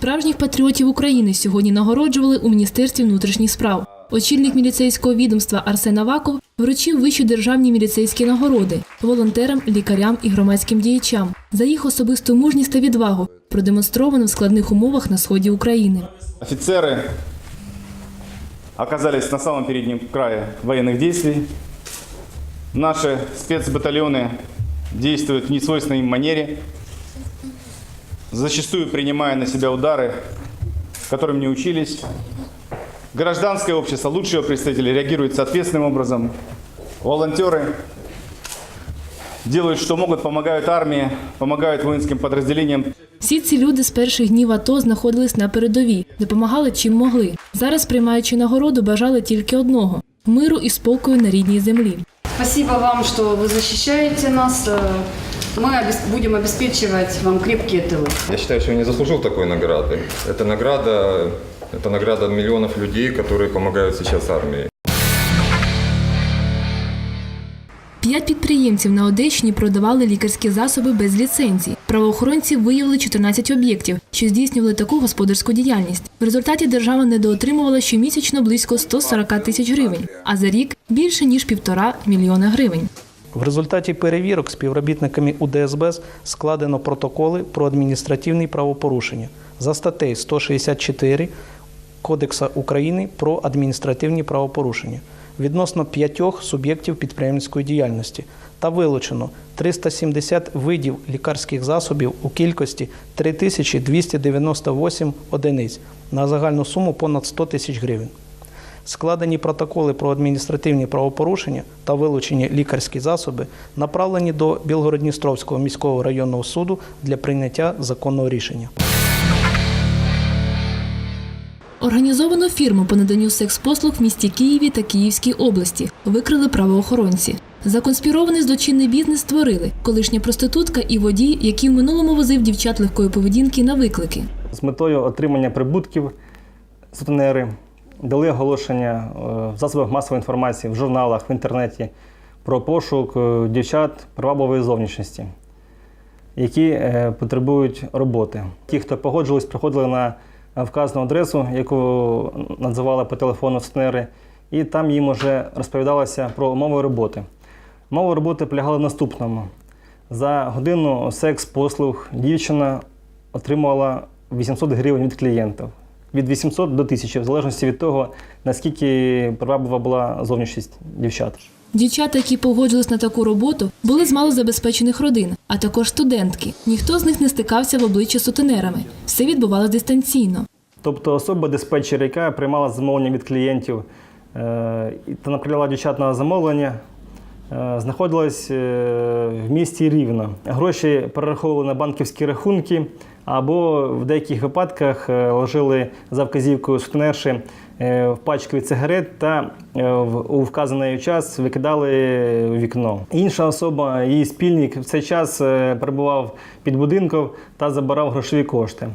Справжніх патріотів України сьогодні нагороджували у Міністерстві внутрішніх справ. Очільник міліцейського відомства Арсен Аваков вручив вищі державні міліцейські нагороди волонтерам, лікарям і громадським діячам за їх особисту мужність та відвагу, продемонстровану в складних умовах на сході України. Офицеры оказались на самом переднем крае военных действий. Наши спецбатальоны действуют в несвойственной им манере, зачастую принимая на себя удары, которым не учились. Гражданское общество, лучшие представители реагируют соответственным образом. Волонтеры делают, что могут, помогают армии, помогают воинским подразделениям. Всі ці люди з перших днів АТО знаходились на передовій, допомагали чим могли. Зараз, приймаючи нагороду, бажали тільки одного миру і спокою на рідній землі. Спасибо вам, что вы защищаете нас. Э, Мы обес- будем обеспечивать вам крепкие тылы. Я считаю, что я не заслужил такой награды. Это награда, это награда миллионов людей, которые помогают сейчас армии. П'ять підприємців на Одещині продавали лікарські засоби без ліцензій. Правоохоронці виявили 14 об'єктів, що здійснювали таку господарську діяльність. В результаті держава недоотримувала щомісячно близько 140 тисяч гривень, а за рік більше ніж півтора мільйона гривень. В результаті перевірок співробітниками УДСБ складено протоколи про адміністративні правопорушення за статтею 164 Кодексу України про адміністративні правопорушення відносно п'ятьох суб'єктів підприємницької діяльності та вилучено 370 видів лікарських засобів у кількості 3298 одиниць на загальну суму понад 100 тисяч гривень. Складені протоколи про адміністративні правопорушення та вилучені лікарські засоби направлені до Білгородністровського міського районного суду для прийняття законного рішення. Організовану фірму по наданню секс-послуг в місті Києві та Київській області викрили правоохоронці. Законспірований злочинний бізнес створили колишня проститутка і водій, який в минулому возив дівчат легкої поведінки на виклики. З метою отримання прибутків сутенери дали оголошення е, в засобах масової інформації, в журналах, в інтернеті про пошук е, дівчат привабливої зовнішності, які е, потребують роботи. Ті, хто погоджувались, приходили на вказану адресу, яку називали по телефону сутенери, і там їм вже розповідалося про умови роботи. Умови роботи полягали в наступному. За годину секс-послуг дівчина отримувала 800 гривень від клієнтів. Від 800 до 1000, в залежності від того, наскільки приваблива була зовнішність дівчат. Дівчата, які погоджились на таку роботу, були з малозабезпечених родин, а також студентки. Ніхто з них не стикався в обличчя з сутенерами. Все відбувалося дистанційно. Тобто особа диспетчер, яка приймала замовлення від клієнтів е, та направляла дівчат на замовлення, е, знаходилась е, в місті Рівно. Гроші перераховували на банківські рахунки, або в деяких випадках е, ложили за вказівкою сутенерші е, в пачку від сигарет та е, у вказаний час викидали вікно. Інша особа, її спільник, в цей час перебував під будинком та забирав грошові кошти.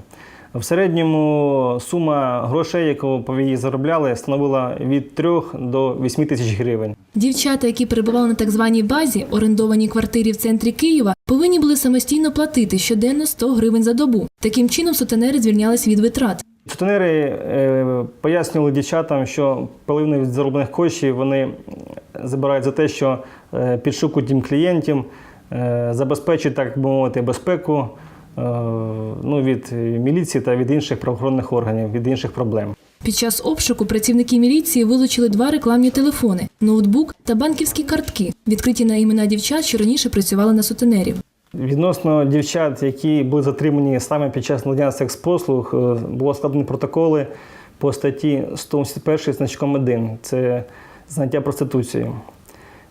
В середньому сума грошей, яку повії заробляли, становила від 3 до 8 тисяч гривень. Дівчата, які перебували на так званій базі, орендованій квартирі в центрі Києва, повинні були самостійно платити щоденно 100 гривень за добу. Таким чином сутенери звільнялись від витрат. Сутенери е, пояснювали дівчатам, що половину від зароблених коштів вони забирають за те, що е, підшукують їм клієнтів, е, забезпечують, так би мовити, безпеку е, ну, від міліції та від інших правоохоронних органів, від інших проблем. Під час обшуку працівники міліції вилучили два рекламні телефони, ноутбук та банківські картки, відкриті на імена дівчат, що раніше працювали на сутенерів. Відносно дівчат, які були затримані саме під час надання секс-послуг, е, було складені протоколи по статті 181 значком 1. Це заняття проституцією.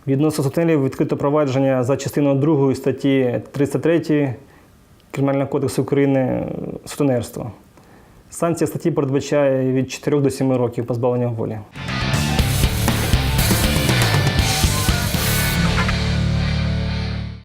Відносно сутенерів відкрито провадження за частиною 2 статті 303 Кримінального кодексу України е, сутенерство. Санкція статті передбачає від 4 до 7 років позбавлення волі.